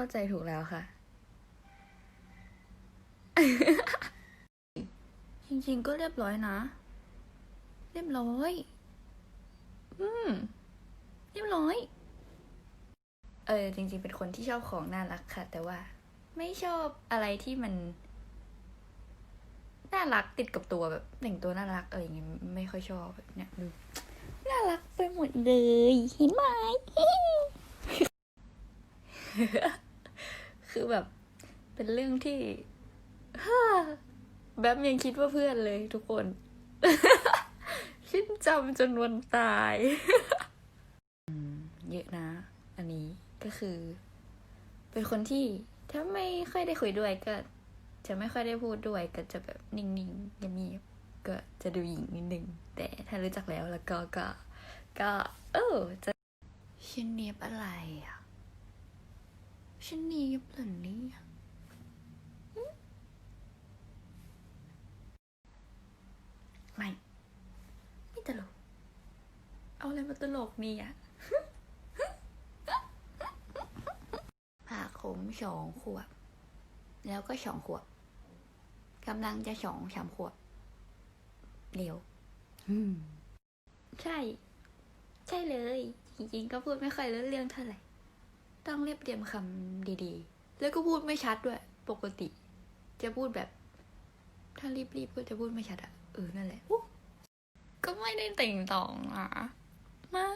เข้าใจถูกแล้วค่ะ จริงๆก็เรียบร้อยนะ เรียบร้อย อืม เรียบร้อย เออ จริงๆ เป็นคนที่ชอบของน่ารักค่ะ แต่ว่า ไม่ชอบอะไรที่มัน น่ารักติดกับตัวแบบแต่งตัวน่ารักอะไรอย่างเงี้ยไม่ค่อยชอบเนี้ยดูน่ารักไปหมดเลยเห็นไหม คือแบบ เป็นเรื่องที่ฮ่าแบบยังคิดว่าเพื่อนเลยทุกคนคิดจำจนวันตายเยอะนะ อันนี้ก็คือ เป็นคนที่ถ้าไม่ค่อยได้คุยด้วยก็ จะไม่ค่อยได้พูดด้วยก็จะแบบนิ่งๆเงียบๆก็จะดูหญิงนิดนึง แต่ถ้ารู้จักแล้วแล้วก็ก็ ก็ เออจะฉันเนียบอะไรอะ ฉันเนียบเหรอเนี่ยหึไม่ ไม่ตลก เอาอะไรมาตลกเนี่ยผ่าขมสองขวบ แล้วก็สองขวบกำลังจะสองสามขวบเร็วใช่ ใช่เลย จริงๆ ก็พูดไม่ค่อยรู้เรื่องเท่าไหร่ ต้องเรียบเรียงคำดีๆ แล้วก็พูดไม่ชัดด้วย ปกติ จะพูดแบบ ถ้ารีบๆก็จะพูดไม่ชัดอะเออนั่นแหละก็ไม่ได้ติ่งตองอะ ไม่